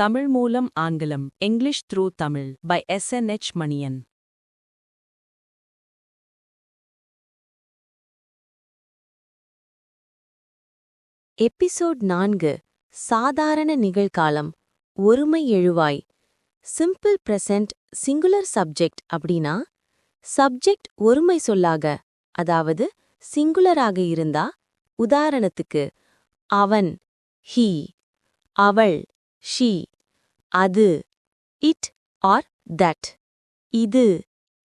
தமிழ் மூலம் ஆங்கிலம் English through Tamil by S N H Maniyan. Episode நான்கு சாதாரண நிகழ்காலம் ஒருமை எழுவாய். சிம்பிள் பிரசன்ட் சிங்குலர் சப்ஜெக்ட் அப்படின்னா சப்ஜெக்ட் ஒருமை சொல்லாக அதாவது சிங்குலராக இருந்தா உதாரணத்துக்கு அவன் ஹீ அவள் ஷீ அது இட் ஆர் தட் இது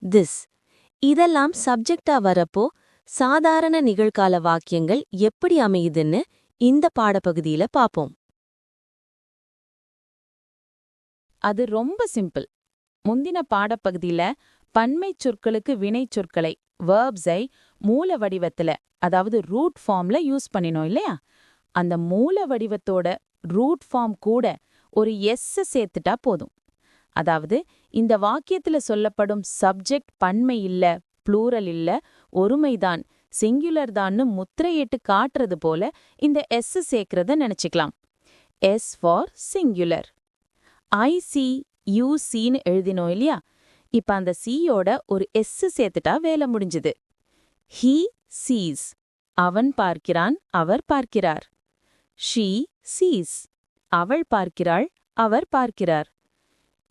திஸ் இதெல்லாம் சப்ஜெக்டா வரப்போ சாதாரண நிகழ்கால வாக்கியங்கள் எப்படி அமையுதுன்னு இந்த பாடப்பகுதியில பாப்போம். அது ரொம்ப சிம்பிள் முந்தின பாடப்பகுதியில பன்மை சொற்களுக்கு வினை சொற்களை வேர்ப்ஸை மூல வடிவத்துல அதாவது ரூட் ஃபார்ம்ல யூஸ் பண்ணினோம் இல்லையா? அந்த மூல வடிவத்தோட ரூட் ஃபார்ம் கூட ஒரு எஸ் சேர்த்துட்டா போதும். அதாவது இந்த வாக்கியத்துல சொல்லப்படும் சப்ஜெக்ட் பன்மை இல்ல ப்ளூரல் இல்ல ஒருமைதான் சிங்குலர் தான்னு முத்திரையிட்டு காட்டுறது போல இந்த எஸ் சேர்க்கறத நினைச்சுக்கலாம். எஸ் ஃபார் சிங்குலர் ஐசி யூசின்னு எழுதினோம் இல்லையா? இப்ப அந்த சியோட ஒரு எஸ் சேர்த்துட்டா வேலை முடிஞ்சது. ஹீ சீஸ் அவன் பார்க்கிறான் அவர் பார்க்கிறார். ஷீ சீஸ் அவள் பார்க்கிறாள் அவர் பார்க்கிறார்.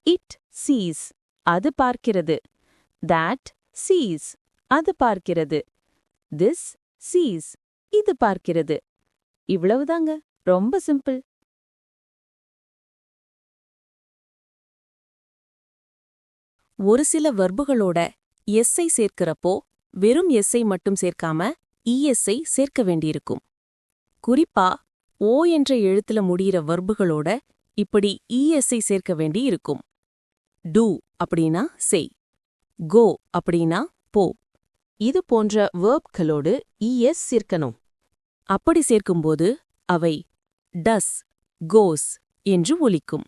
இட் சீஸ் அது பார்க்கிறது. தட் சீஸ் அது பார்க்கிறது. திஸ் சீஸ் இது பார்க்கிறது. இவ்வளவுதாங்க. ரொம்ப சிம்பிள். ஒரு சில வர்புகளோட எஸ்ஸை சேர்க்கிறப்போ வெறும் எஸ்ஸை மட்டும் சேர்க்காம இஎஸ்ஐ சேர்க்க வேண்டியிருக்கும். குறிப்பா ஓ என்ற எழுத்துல முடியிற வர்புகளோட இப்படி e இஎஸ்ஐ சேர்க்க வேண்டியிருக்கும் டூ அப்படின்னா செய். கோ அப்படின்னா போ. இது போன்ற வேர்ப்களோடு இஎஸ் e சேர்க்கணும். அப்படி சேர்க்கும்போது அவை டஸ் கோஸ் என்று ஒலிக்கும்.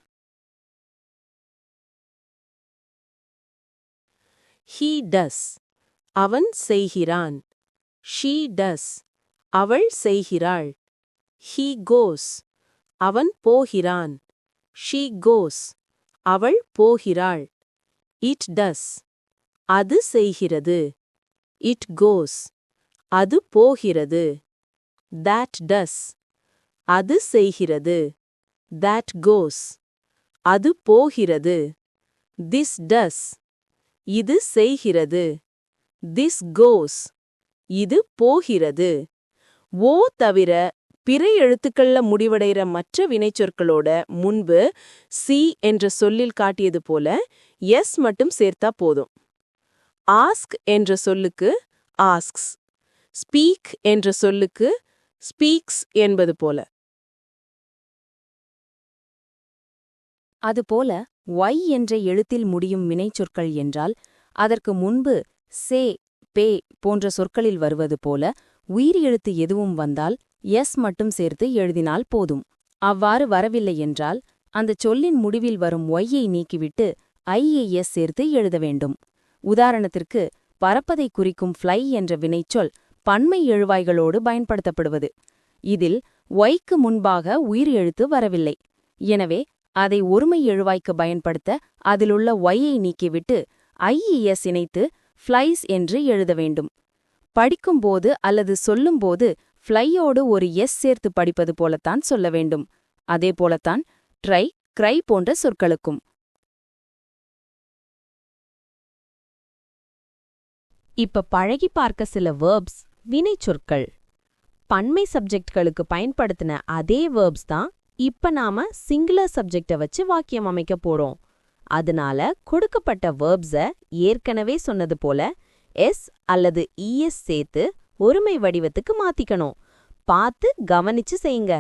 ஹீ டஸ் அவன் செய்கிறான். ஷீ டஸ் அவள் செய்கிறாள். ஹீ கோஸ் அவன் போகிறான். ஷீ கோஸ் அவள் போகிறாள். இட் டஸ் அது செய்கிறது. இட் கோஸ் அது போகிறது. That டஸ் அது செய்கிறது. That கோஸ் அது போகிறது. திஸ் டஸ் இது செய்கிறது. திஸ் கோஸ் இது போகிறது. ஓ தவிர பிற எழுத்துக்கள்ல முடிவடைகிற மற்ற வினைச்சொற்களோட முன்பு சி என்ற சொல்லில் காட்டியது போல எஸ் மட்டும் சேர்த்தா போதும். ஆஸ்க் என்ற சொல்லுக்கு ஆஸ்க்ஸ் ஸ்பீக் என்ற சொல்லுக்கு ஸ்பீக்ஸ் என்பது போல. அதுபோல ஒய் என்ற எழுத்தில் முடியும் வினைச்சொற்கள் என்றால் அதற்கு முன்பு சே பே போன்ற சொற்களில் வருவது போல உயிர் எழுத்து எதுவும் வந்தால் எஸ் மட்டும் சேர்த்து எழுதினால் போதும். அவ்வாறு வரவில்லை என்றால் அந்தச் சொல்லின் முடிவில் வரும் ஒய்யை நீக்கிவிட்டு ஐஏஎஸ் சேர்த்து எழுத வேண்டும். உதாரணத்திற்கு பறப்பதை குறிக்கும் ஃப்ளை என்ற வினைச்சொல் பன்மை எழுவாய்களோடு பயன்படுத்தப்படுவது. இதில் ஒய்க்கு முன்பாக உயிர் எழுத்து வரவில்லை. எனவே அதை ஒருமை எழுவாய்க்கு பயன்படுத்த அதிலுள்ள ஒய்யை நீக்கிவிட்டு ஐஇஎஸ் இணைத்து ஃப்ளைஸ் என்று எழுத வேண்டும். படிக்கும்போது அல்லது சொல்லும்போது ஃப்ளையோடு ஒரு எஸ் சேர்த்து படிப்பது போலத்தான் சொல்ல வேண்டும். அதே போலத்தான் ட்ரை க்ரை போன்ற சொற்களுக்கும். இப்ப பழகி பார்க்க சில வேர்ப்ஸ் வினைச்சொற்கள் பன்மை சப்ஜெக்ட்களுக்கு பயன்படுத்தின அதே வேர்ப்ஸ் தான் இப்ப நாம சிங்குலர் சப்ஜெக்ட வச்சு வாக்கியம் அமைக்க போறோம். அதனால கொடுக்கப்பட்ட வேர்ப்ஸை ஏற்கனவே சொன்னது போல எஸ் அல்லது இஎஸ் சேர்த்து ஒருமை வடிவத்துக்கு மாத்திக்கணும். பார்த்து கவனிச்சு செய்யுங்க.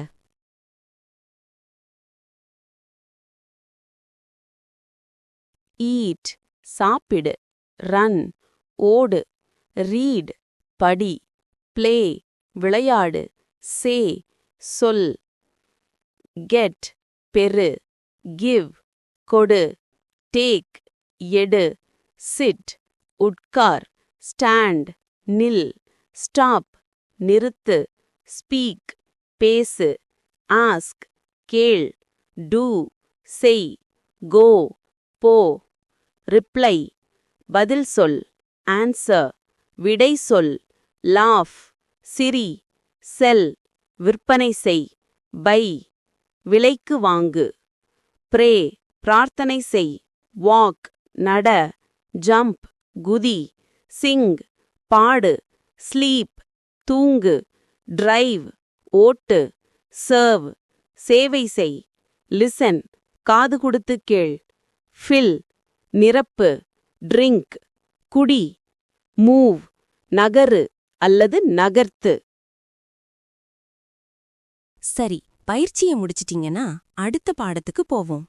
ஈட் சாப்பிடு ரன் ஓடு ரீட் படி ப்ளே விளையாடு சே சொல் கெட் பெரு கிவ் கொடு டேக் எடு சிட் உட்கார் ஸ்டாண்ட் நில். ஸ்டாப் நிறுத்து ஸ்பீக் பேசு ஆஸ்க் கேள் டூ செய் கோ போ ரிப்ளை பதில் சொல் ஆன்சர் விடை சொல் லாஃப் சிரி செல் விற்பனை செய் பை விலைக்கு வாங்கு ப்ரே பிரார்த்தனை செய் வாக் நட ஜம்ப் குதி சிங் பாடு. ஸ்லீப் தூங்கு டிரைவ் ஓட்டு சர்வ் சேவை செய் லிசன் காது கொடுத்து கேள் ஃபில் நிரப்பு ட்ரிங்க் குடி மூவ் நகரு அல்லது நகர்த்து. சரி பயிற்சியை முடிச்சிட்டிங்கன்னா அடுத்த பாடத்துக்கு போவோம்.